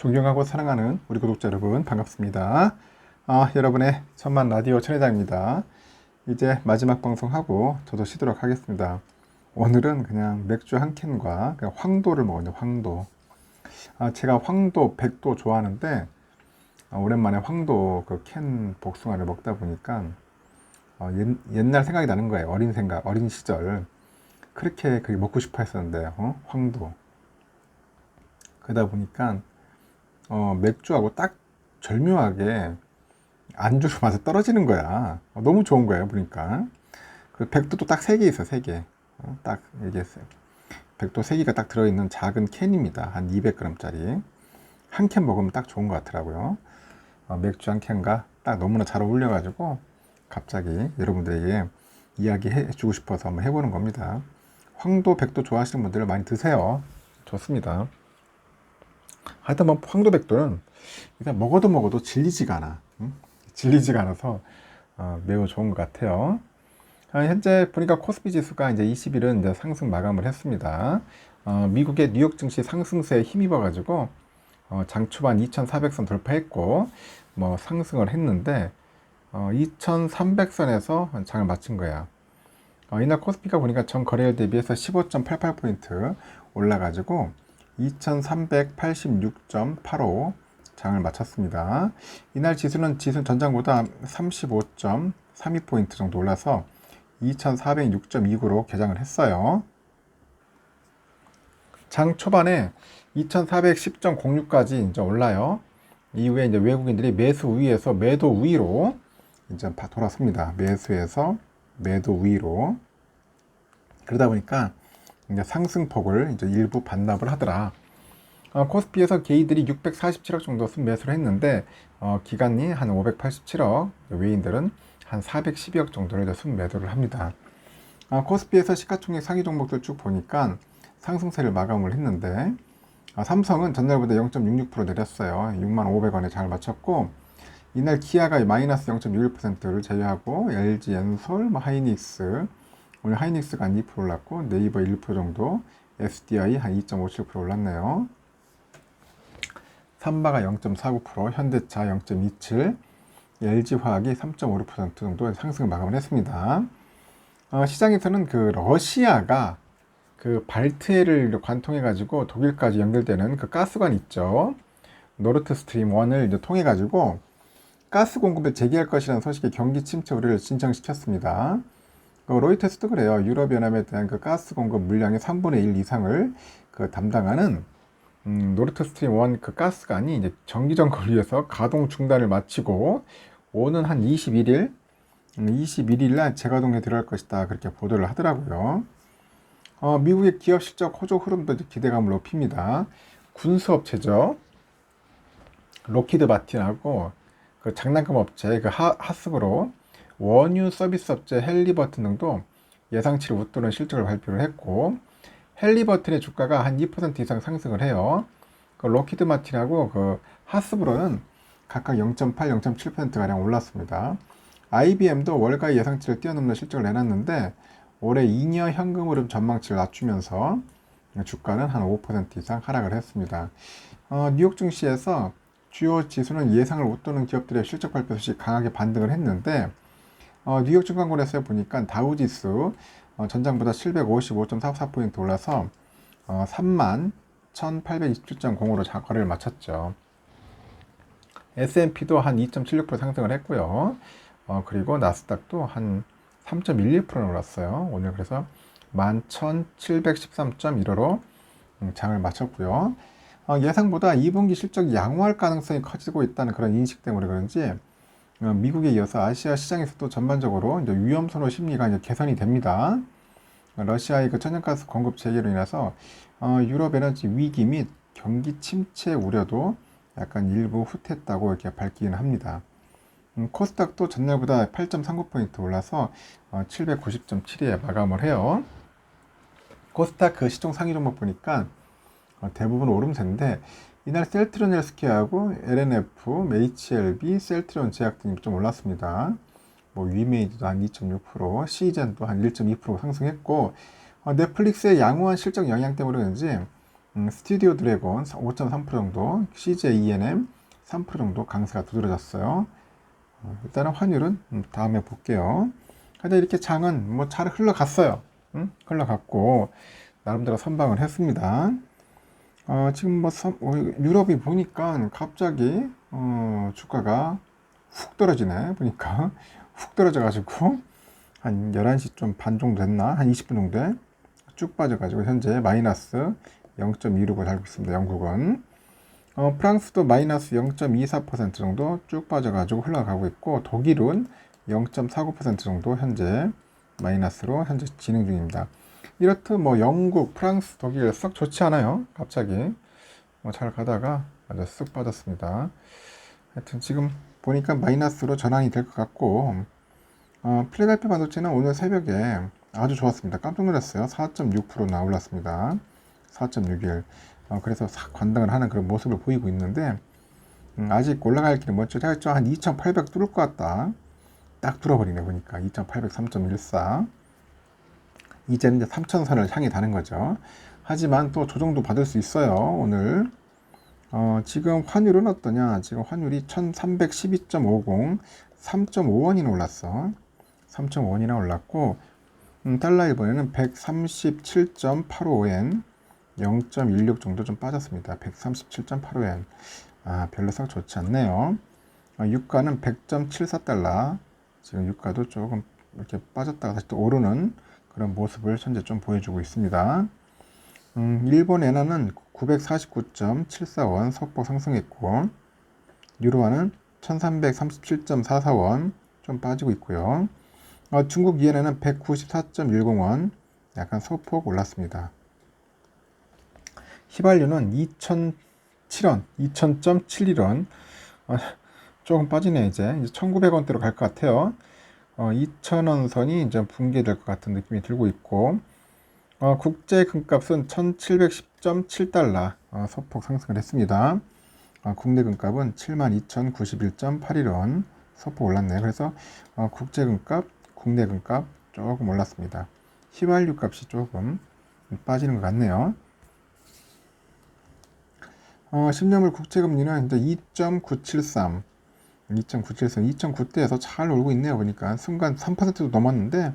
존경하고 사랑하는 우리 구독자 여러분 반갑습니다. 아, 여러분의 천만 라디오 천회장입니다. 이제 마지막 방송하고 저도 쉬도록 하겠습니다. 오늘은 그냥 맥주 한 캔과 황도를 먹었는데 황도. 아, 제가 황도, 백도 좋아하는데 아, 오랜만에 황도 그 캔 복숭아를 먹다 보니까 어, 옛, 옛날 생각이 나는 거예요. 어린 생각, 어린 시절. 그렇게 그게 먹고 싶어 했었는데, 어? 황도. 그러다 보니까 어, 맥주하고 딱 절묘하게 안주로 맛이 떨어지는 거야. 어, 너무 좋은 거예요, 보니까. 그 백도도 딱 세 개 있어, 세 개. 어, 딱 얘기했어요. 백도 세 개가 딱 들어있는 작은 캔입니다. 한 200g짜리. 한 캔 먹으면 딱 좋은 것 같더라고요. 어, 맥주 한 캔과 딱 너무나 잘 어울려가지고 갑자기 여러분들에게 이야기해 주고 싶어서 한번 해보는 겁니다. 황도, 백도 좋아하시는 분들 많이 드세요. 좋습니다. 하여튼 뭐 황도백도는 일단 먹어도 먹어도 질리지가 않아. 응? 질리지가 않아서 어, 매우 좋은 것 같아요. 아, 현재 보니까 코스피 지수가 이제 20일은 이제 상승 마감을 했습니다. 어, 미국의 뉴욕 증시 상승세에 힘입어 가지고 어, 장 초반 2,400선 돌파했고 뭐 상승을 했는데 어, 2,300선에서 장을 마친 거야. 어, 이날 코스피가 보니까 전 거래일 대비해서 15.88포인트 올라가지고 2386.85 장을 마쳤습니다. 이날 지수는 지수 전장보다 35.32포인트 정도 올라서 2406.29로 개장을 했어요. 장 초반에 2410.06까지 이제 올라요. 이후에 이제 외국인들이 매수 우위에서 매도 우위로 이제 돌아섭니다. 매수에서 매도 우위로. 그러다 보니까 이제 상승폭을 이제 일부 반납을 하더라. 어, 코스피에서 게이들이 647억 정도 순매수를 했는데 어, 기간이 한 587억, 외인들은 한 412억 정도를 순매도를 합니다. 어, 코스피에서 시가총액 상위 종목들 쭉 보니까 상승세를 마감을 했는데 어, 삼성은 전날보다 0.66% 내렸어요. 6만 500원에 잘 맞췄고 이날 기아가 마이너스 0.61%를 제외하고 LG, 엔솔, 뭐 하이닉스 오늘 하이닉스가 한 2% 올랐고 네이버 1% 정도, SDI 한 2.57% 올랐네요. 삼바가 0.49%, 현대차 0.27, LG화학이 3.56% 정도 상승을 마감을 했습니다. 어, 시장에서는 그 러시아가 그 발트해를 관통해 가지고 독일까지 연결되는 그 가스관 있죠. 노르트 스트림 1을 이제 통해 가지고 가스 공급을 재개할 것이라는 소식에 경기 침체 우려를 진정시켰습니다. 그 로이터스도 그래요. 유럽연합에 대한 그 가스 공급 물량의 3분의 1 이상을 그 담당하는 음, 노르트 스트림 1 그 가스관이 이제 정기 점검을 위해서 가동 중단을 마치고 오는 한 21일, 21일 날 재가동에 들어갈 것이다. 그렇게 보도를 하더라고요. 어, 미국의 기업 실적 호조 흐름도 기대감을 높입니다. 군수업체죠. 로키드 마틴하고 그 장난감 업체 그 하, 하스브로 원유 서비스 업체 헬리버튼 등도 예상치를 웃도는 실적을 발표를 했고 헬리버튼의 주가가 한 2% 이상 상승을 해요. 그 로키드 마틴하고 그 하스브로는 각각 0.8, 0.7%가량 올랐습니다. IBM도 월가 예상치를 뛰어넘는 실적을 내놨는데 올해 2년 현금 흐름 전망치를 낮추면서 주가는 한 5% 이상 하락을 했습니다. 어, 뉴욕 증시에서 주요 지수는 예상을 웃도는 기업들의 실적 발표 소식 강하게 반등을 했는데 어, 뉴욕 증권거래소에 보니까 다우지수 어, 전장보다 755.44포인트 올라서 어, 3만 1827.0으로 거래를 마쳤죠. S&P도 한 2.76% 상승을 했고요. 어, 그리고 나스닥도 한 3.11% 올랐어요. 오늘 그래서 11,713.15로 음, 장을 마쳤고요. 어, 예상보다 2분기 실적이 양호할 가능성이 커지고 있다는 그런 인식 때문에 그런지 어, 미국에 이어서 아시아 시장에서도 전반적으로 이제 위험 선호 심리가 이제 개선이 됩니다. 러시아의 그 천연가스 공급 재개로 인해서 어, 유럽 에너지 위기 및 경기 침체 우려도 약간 일부 후퇴했다고 이렇게 밝히긴 합니다. 음, 코스닥도 전날보다 8.39포인트 올라서 어, 790.7에 마감을 해요. 코스닥 그 시종 상위 종목 보니까 어, 대부분 오름세인데 이날 셀트리온 헬스케어하고 LNF, HLB, 셀트리온 제약 등이 좀 올랐습니다. 뭐 위메이드도 한 2.6%, 시젠도 한 1.2% 상승했고 어, 넷플릭스의 양호한 실적 영향 때문에 그런지 음, 스튜디오 드래곤 5.3% 정도, CJ ENM 3% 정도 강세가 두드러졌어요. 어, 일단은 환율은 음, 다음에 볼게요. 근데 이렇게 장은 뭐 잘 흘러갔어요. 음? 흘러갔고 나름대로 선방을 했습니다. 어, 지금 뭐 선, 어, 유럽이 보니까 갑자기 어, 주가가 훅 떨어지네 보니까. 훅 떨어져 가지고 한 11시 좀 반 정도 됐나? 한 20분 정도에 쭉 빠져 가지고 현재 마이너스 0.26을 달고 있습니다 영국은. 어, 프랑스도 마이너스 0.24% 정도 쭉 빠져가지고 흘러가고 있고 독일은 0.49% 정도 현재 마이너스로 현재 진행 중입니다. 이렇듯 뭐 영국, 프랑스, 독일 썩 좋지 않아요. 갑자기 뭐 잘 가다가 아주 쓱 빠졌습니다. 하여튼 지금 보니까 마이너스로 전환이 될 것 같고 어, 필라델피아 반도체는 오늘 새벽에 아주 좋았습니다. 깜짝 놀랐어요. 4.6%나 올랐습니다. 4.61. 어, 그래서 싹 관당을 하는 그런 모습을 보이고 있는데 음, 아직 올라갈 길은 먼저 했죠. 한 2,800 뚫을 것 같다. 딱 뚫어버리네 보니까 2,800 3.14. 이제는 이제 3,000선을 향해 가는 거죠. 하지만 또 조정도 받을 수 있어요. 오늘 어, 지금 환율은 어떠냐? 지금 환율이 1,312.50, 3.5원이나 올랐어. 3.5원이나 올랐고 음, 달러 일본에는 137.85엔, 0.16 정도 좀 빠졌습니다. 137.85엔. 아, 별로 썩 좋지 않네요. 어, 유가는 100.74달러. 지금 유가도 조금 이렇게 빠졌다가 다시 또 오르는 그런 모습을 현재 좀 보여주고 있습니다. 음, 일본 엔화는 949.74원 소폭 상승했고, 유로화는 1337.44원 좀 빠지고 있고요. 어, 중국 이엔에는 194.10원 약간 소폭 올랐습니다. 휘발유는 2007원, 2000.71원 어, 조금 빠지네 이제, 이제 1900원대로 갈 것 같아요. 어, 2000원 선이 이제 붕괴될 것 같은 느낌이 들고 있고 어, 국제 금값은 1710.7달러 어, 소폭 상승을 했습니다. 어, 국내 금값은 72,091.81원 소폭 올랐네요. 그래서 어, 국제 금값, 국내 금값 조금 올랐습니다. 휘발유 값이 조금 빠지는 것 같네요. 어, 10년물 국채금리는 이제 2.973, 2.973, 2.9대에서 잘 놀고 있네요. 보니까 순간 3%도 넘었는데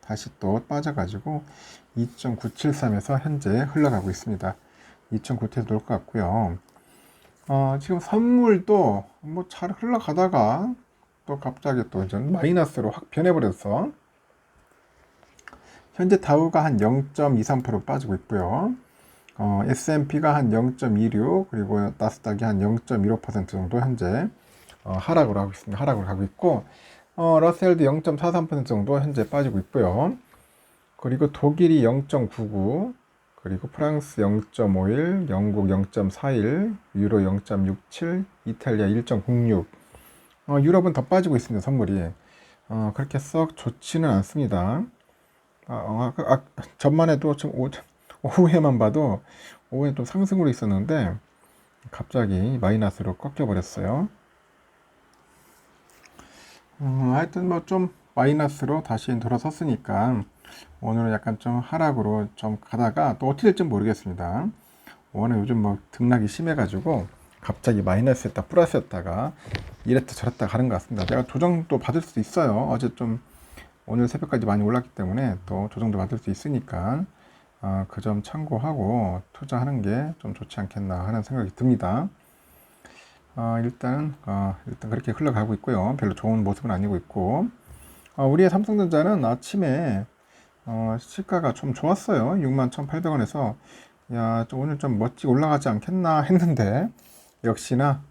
다시 또 빠져가지고 2.973에서 현재 흘러가고 있습니다. 2.9대에서 놀 것 같고요. 어, 지금 선물도 뭐 잘 흘러가다가 또 갑자기 또 이제 마이너스로 확 변해버려서 현재 다우가 한 0.23% 빠지고 있고요. 어, S&P가 한 0.26 그리고 나스닥이 한 0.15% 정도 현재 어, 하락을 하고 있습니다. 하락을 하고 있고 어, 러셀도 0.43% 정도 현재 빠지고 있고요. 그리고 독일이 0.99 그리고 프랑스 0.51, 영국 0.41, 유로 0.67, 이탈리아 1.06. 어, 유럽은 더 빠지고 있습니다. 선물이 어, 그렇게 썩 좋지는 않습니다. 아, 어, 아, 아, 전만 해도 좀 오, 오후에만 봐도 오후에 또 상승으로 있었는데 갑자기 마이너스로 꺾여 버렸어요. 음, 하여튼 뭐 좀 마이너스로 다시 돌아섰으니까 오늘은 약간 좀 하락으로 좀 가다가 또 어떻게 될지 모르겠습니다. 오늘 요즘 뭐 등락이 심해가지고 갑자기 마이너스였다 플러스였다가 이랬다 저랬다 가는 것 같습니다. 제가 조정도 받을 수도 있어요. 어제 좀 오늘 새벽까지 많이 올랐기 때문에 또 조정도 받을 수 있으니까 어, 그점 참고하고 투자하는 게 좀 좋지 않겠나 하는 생각이 듭니다. 어, 일단은 어, 일단 그렇게 흘러가고 있고요. 별로 좋은 모습은 아니고 있고 어, 우리의 삼성전자는 아침에 어, 시가가 좀 좋았어요. 61,800원에서 야 오늘 좀 멋지게 올라가지 않겠나 했는데 역시나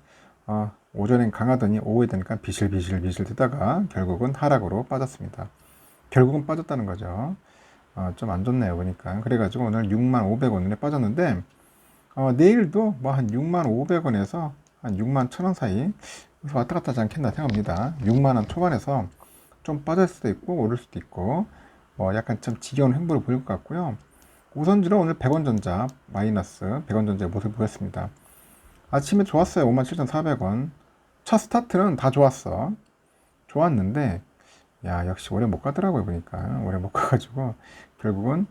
어, 오전엔 강하더니 오후에 되니까 비실비실 비실 뜨다가 결국은 하락으로 빠졌습니다. 결국은 빠졌다는 거죠. 어, 좀 안 좋네요 보니까 그래가지고 오늘 6만 500원에 빠졌는데 어, 내일도 뭐 한 6만 500원에서 한 6만 1천원 사이 왔다 갔다 하지 않겠나 생각합니다. 6만 원 초반에서 좀 빠질 수도 있고 오를 수도 있고 뭐 약간 좀 지겨운 행보를 보일 것 같고요. 우선주는 오늘 100원 전자 마이너스 100원 전자의 모습을 보였습니다. 아침에 좋았어요. 57,400원. 첫 스타트는 다 좋았어. 좋았는데 야 역시 오래 못 가더라고요 보니까 오래 못 가가지고 결국은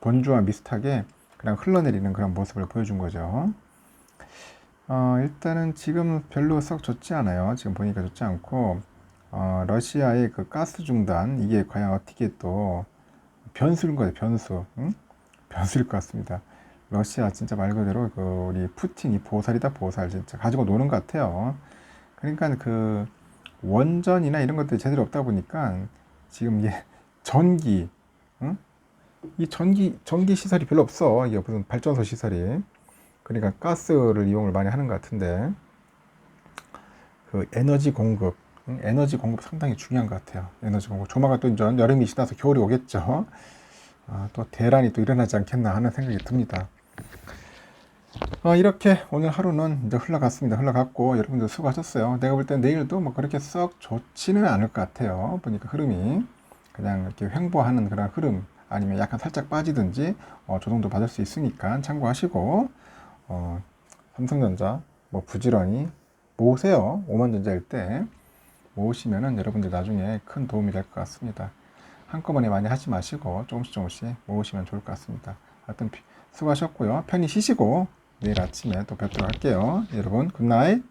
본주와 비슷하게 그냥 흘러내리는 그런 모습을 보여준 거죠. 어, 일단은 지금 별로 썩 좋지 않아요. 지금 보니까 좋지 않고, 어, 러시아의 그 가스 중단, 이게 과연 어떻게 또 변수인 거예요, 변수. 응? 변수일 것 같습니다. 러시아 진짜 말 그대로 그 우리 푸틴이 보살이다, 보살 진짜 가지고 노는 것 같아요. 그러니까 그 원전이나 이런 것들이 제대로 없다 보니까 지금 이게 전기, 응? 이 전기, 전기 시설이 별로 없어. 이게 무슨 발전소 시설이. 그러니까 가스를 이용을 많이 하는 것 같은데 그 에너지 공급, 응? 에너지 공급 상당히 중요한 것 같아요. 에너지 공급. 조만간 또 이제 여름이 지나서 겨울이 오겠죠. 아, 또 대란이 또 일어나지 않겠나 하는 생각이 듭니다. 아, 이렇게 오늘 하루는 이제 흘러갔습니다. 흘러갔고 여러분들 수고하셨어요. 내가 볼땐 내일도 뭐 그렇게 썩 좋지는 않을 것 같아요. 보니까 흐름이 그냥 이렇게 횡보하는 그런 흐름 아니면 약간 살짝 빠지든지 어, 조정도 받을 수 있으니까 참고하시고 어, 삼성전자 뭐 부지런히 모으세요. 오만전자일 때 모으시면은 여러분들 나중에 큰 도움이 될 것 같습니다. 한꺼번에 많이 하지 마시고 조금씩 조금씩 모으시면 좋을 것 같습니다. 하여튼 피- 수고하셨고요. 편히 쉬시고 내일 아침에 또 뵙도록 할게요. 여러분 굿나잇.